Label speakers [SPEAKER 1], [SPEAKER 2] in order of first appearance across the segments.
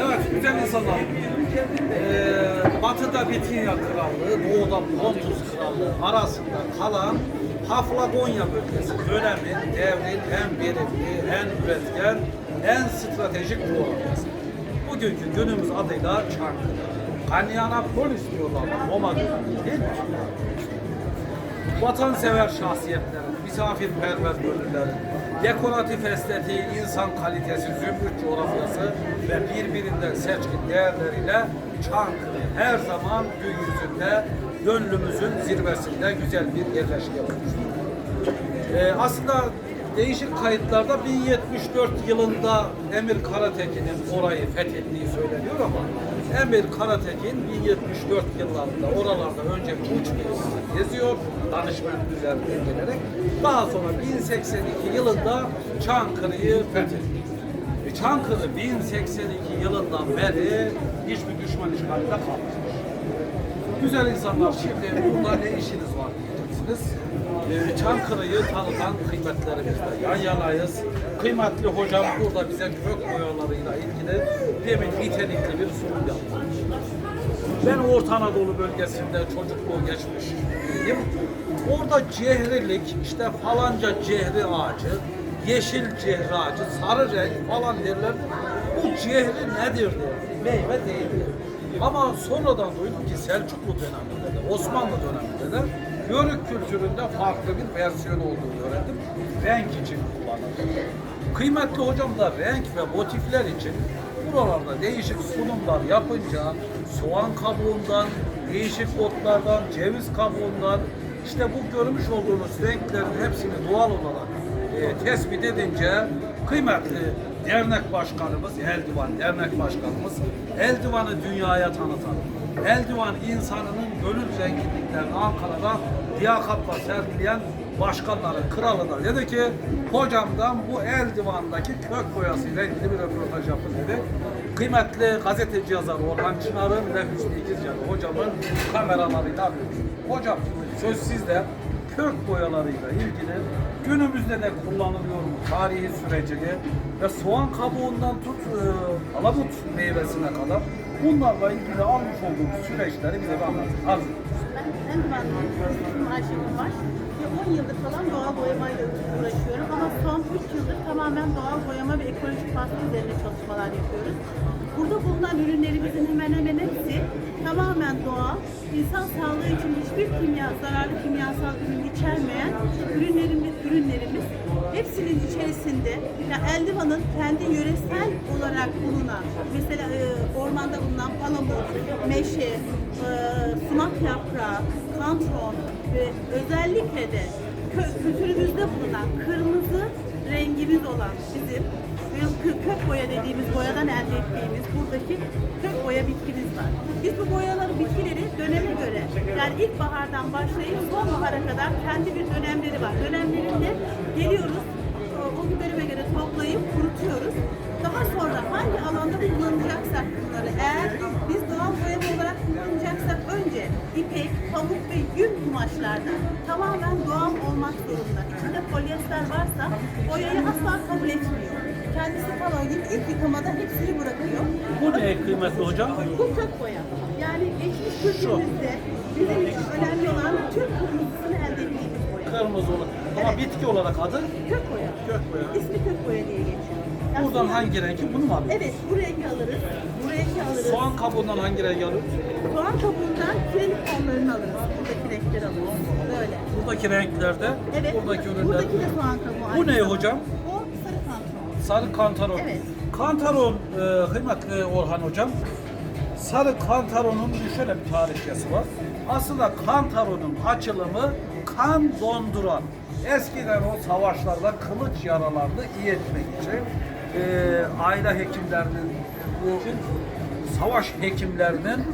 [SPEAKER 1] Evet, güzel insanlar. Ee, batıda Bitinya Krallığı, doğuda Pontus Krallığı arasında kalan Haflagonya bölgesi dönemin devrin en verimli, en üretken, en stratejik coğrafyası. Bugünkü günümüz adıyla Çankırı. Kanyanapolis diyorlar Roma dönemi değil mi? vatansever şahsiyetlerin, misafirperver gönüllerin, dekoratif estetiği, insan kalitesi, zümrüt coğrafyası ve birbirinden seçkin değerleriyle Çankırı her zaman gün yüzünde, gönlümüzün zirvesinde güzel bir yerleşke olmuştur. Ee, aslında değişik kayıtlarda 1074 yılında Emir Karatekin'in orayı fethettiği söyleniyor ama Emir Karatekin 1074 yıllarında oralarda önce uç mevzusunu geziyor, danışman üzerinde gelerek. Daha sonra 1082 yılında Çankırı'yı fethetti. E, Çankırı 1082 yılından beri hiçbir düşman işgalinde kalmamış. Güzel insanlar şimdi burada ne işiniz var diyeceksiniz. Çankırı'yı tanıtan kıymetlerimizle yan yanayız. Kıymetli hocam burada bize kök boyalarıyla ilgili demin nitelikli bir sunum yaptı. Ben Orta Anadolu bölgesinde çocukluğu geçmiş biriyim. Orada cehrilik, işte falanca cehri ağacı, yeşil cehri ağacı, sarı renk falan derler. Bu cehri nedir der. Meyve değildir. Ama sonradan duydum ki Selçuklu döneminde de, Osmanlı döneminde de Yörük kültüründe farklı bir versiyon olduğunu öğrendim. Renk için kullanılır. Kıymetli hocam da renk ve motifler için buralarda değişik sunumlar yapınca soğan kabuğundan, değişik otlardan, ceviz kabuğundan işte bu görmüş olduğunuz renklerin hepsini doğal olarak e, tespit edince kıymetli dernek başkanımız, Eldivan dernek başkanımız Eldivan'ı dünyaya tanıtan, Eldivan insanının gönül zenginliklerini Ankara'da liyakatla sergileyen başkanların kralına dedi ki hocamdan bu Eldivan'daki kök boyasıyla ilgili bir röportaj yapın dedi. Kıymetli gazeteci yazar Orhan Çınar'ın ve Hüsnü İkizcan'ı hocamın kameralarıyla. Hocam söz sizde kök boyalarıyla ilgili günümüzde de kullanılıyor mu tarihi sürecini ve soğan kabuğundan tut e, alamut meyvesine kadar bunlarla ilgili almış olduğumuz süreçleri bize bir anlatın. Arz ediyoruz.
[SPEAKER 2] Ben Endüven'de ismim Ayşegül var. Bir 10 yıldır falan doğal boyamayla uğraşıyorum ama son 3 yıldır tamamen doğal boyama ve ekolojik baskı üzerine çalışmalar yapıyoruz. Burada bulunan ürünlerimizin hemen hemen hepsi tamamen doğal, insan sağlığı için hiçbir kimya, zararlı kimyasal ürün içermeyen ürünlerimiz, ürünlerimiz hepsinin içerisinde yani Eldivan'ın kendi yöresel olarak bulunan mesela e, ormanda bulunan palamut, meşe, e, sumak yaprağı, kantron ve özellikle de kültürümüzde bulunan kırmızı rengimiz olan bizim kö- kök boya dediğimiz boyadan elde ettiğimiz buradaki kök boya bitkimiz var. Biz bu boyaları bitkileri döneme göre yani ilkbahardan başlayıp sonbahara kadar kendi bir dönemleri var. Dönemlerinde geliyoruz olmak zorunda. İçinde polyester varsa boyayı asla kabul etmiyor. Kendisi tamamen ilk yıkamada hepsini bırakıyor.
[SPEAKER 1] Bu ne kıymetli hocam?
[SPEAKER 2] Bu kök boya. Yani geçmiş kültürümüzde bizim için önemli olan Türk kırmızısını elde ettiğimiz boya.
[SPEAKER 1] Kırmızı olarak. Ama
[SPEAKER 2] Evet.
[SPEAKER 1] bitki olarak adı
[SPEAKER 2] Kök boya.
[SPEAKER 1] kök boya.
[SPEAKER 2] İsmi kök boya diye geçiyor. Yani
[SPEAKER 1] Buradan hangi renki? Bunu mu alıyoruz?
[SPEAKER 2] Evet, bu rengi alırız. Bu rengi alırız. Soğan,
[SPEAKER 1] Soğan kabuğundan hangi rengi alıyoruz?
[SPEAKER 2] Kabuğundan kirelik tonlarını alırız. Buradaki renkleri alırız. Böyle.
[SPEAKER 1] Buradaki renklerde,
[SPEAKER 2] Evet,
[SPEAKER 1] buradaki
[SPEAKER 2] burada-
[SPEAKER 1] ürünler.
[SPEAKER 2] buradaki de soğan kabuğu.
[SPEAKER 1] Bu
[SPEAKER 2] aynı
[SPEAKER 1] ne
[SPEAKER 2] zamanda.
[SPEAKER 1] hocam?
[SPEAKER 2] O sarı pantolon.
[SPEAKER 1] Sarı kantaron.
[SPEAKER 2] Evet.
[SPEAKER 1] Kantaron, e, kıymetli Orhan hocam. Sarı kantaronun bir şöyle bir tarihçesi var. Aslında kantaronun açılımı kan donduran. Eskiden o savaşlarda kılıç yaralarını iyi etmek için e, aile hekimlerinin bu savaş hekimlerinin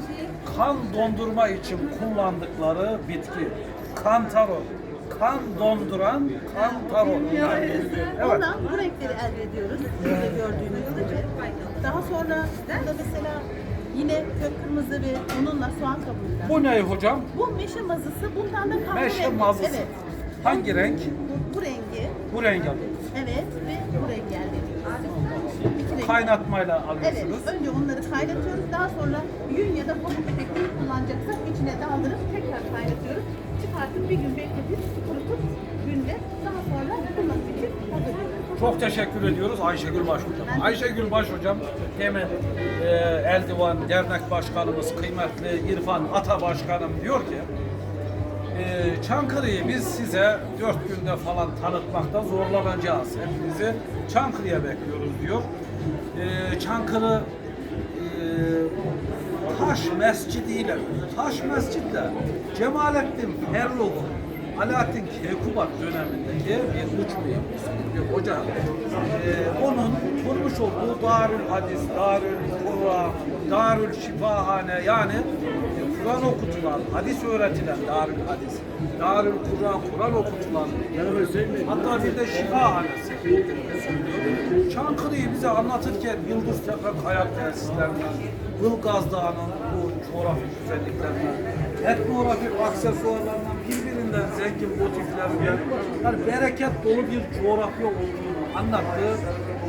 [SPEAKER 1] kan dondurma için kullandıkları bitki. Kantaron. Kan donduran kantaron.
[SPEAKER 2] Evet.
[SPEAKER 1] Evet.
[SPEAKER 2] Ondan bu renkleri elde ediyoruz. Burada gördüğünüz gibi. Daha sonra burada mesela yine kök kırmızı ve bununla soğan kabuğuyla.
[SPEAKER 1] Bu ne hocam?
[SPEAKER 2] Bu meşe mazısı. Bundan da kahve
[SPEAKER 1] Meşe
[SPEAKER 2] rengi.
[SPEAKER 1] mazısı.
[SPEAKER 2] Evet.
[SPEAKER 1] Hangi renk?
[SPEAKER 2] Bu, bu rengi.
[SPEAKER 1] Bu alıyoruz.
[SPEAKER 2] Evet ve bu rengi
[SPEAKER 1] kaynatmayla
[SPEAKER 2] Evet,
[SPEAKER 1] alıyorsunuz.
[SPEAKER 2] önce onları kaynatıyoruz. Daha sonra yün ya da pamuk neyi kullanacaksak içine daldırıp tekrar kaynatıyoruz. Çıkartıp bir gün bekletip kurutup günde daha sonra kullanım için hazırlıyoruz.
[SPEAKER 1] Çok teşekkür ediyoruz Ayşegül Baş Hocam. Ayşegül Baş Hocam hemen e, Eldivan Dernek Başkanımız, kıymetli İrfan Ata Başkanım diyor ki e, Çankırı'yı biz size dört günde falan tanıtmakta zorlanacağız. Hepinizi Çankırı'ya bekliyoruz diyor. E, Çankırı e, Taş Mescidi ile Taş Mescid de Cemalettin Ferluh'un Alaaddin Keykubat dönemindeki bir uç bir hoca. E, onun kurmuş olduğu Darül Hadis, Darül Kur'an, Darül Şifahane yani Kur'an okutulan, hadis öğretilen Darül Hadis, Darül Kur'an, Kur'an okutulan hatta bir de şifahanesi. Çankırı'yı bize anlatırken Yıldız Tepe kayak tesislerinden, Ilgaz Dağı'nın bu coğrafi güzelliklerinden, etnografik aksesuarlarından birbirinden zengin motiflerinden, yani bereket dolu bir coğrafya olduğunu anlattı.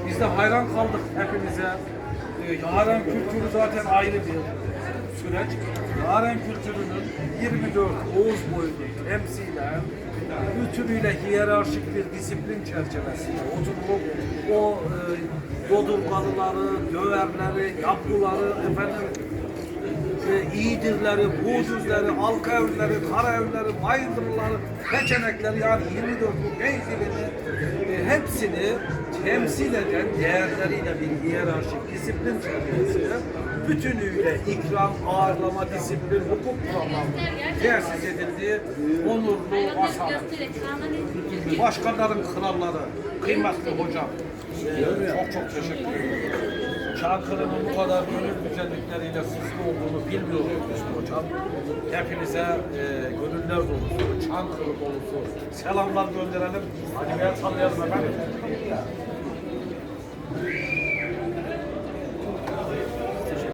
[SPEAKER 1] Biz de hayran kaldık hepimize. Ee, Yaren kültürü zaten ayrı bir süreç. Yaren kültürünün 24 Oğuz boyunu temsilen bütünüyle hiyerarşik bir disiplin çerçevesinde oturup o e, dodurgalıları, döverleri, yapguları, efendim e, iyidirleri, buğdüzleri, halka evleri, kara evleri, bayındırları, peçenekleri yani 24 bu mevzilini e, hepsini temsil eden değerleriyle bir hiyerarşik disiplin çerçevesinde bütünüyle ikram, ağırlama, disiplin, hukuk kurallarının tesis edildiği onurlu asalet. Başkanların kralları, kıymetli hocam. Çok çok teşekkür ederim. Çankırı'nın bu kadar gönül güzellikleriyle süslü olduğunu bilmiyorduk Müslü Hocam. Hepinize e, gönüller dolusu, Çankırı dolusu selamlar gönderelim. Hadi gel sallayalım efendim.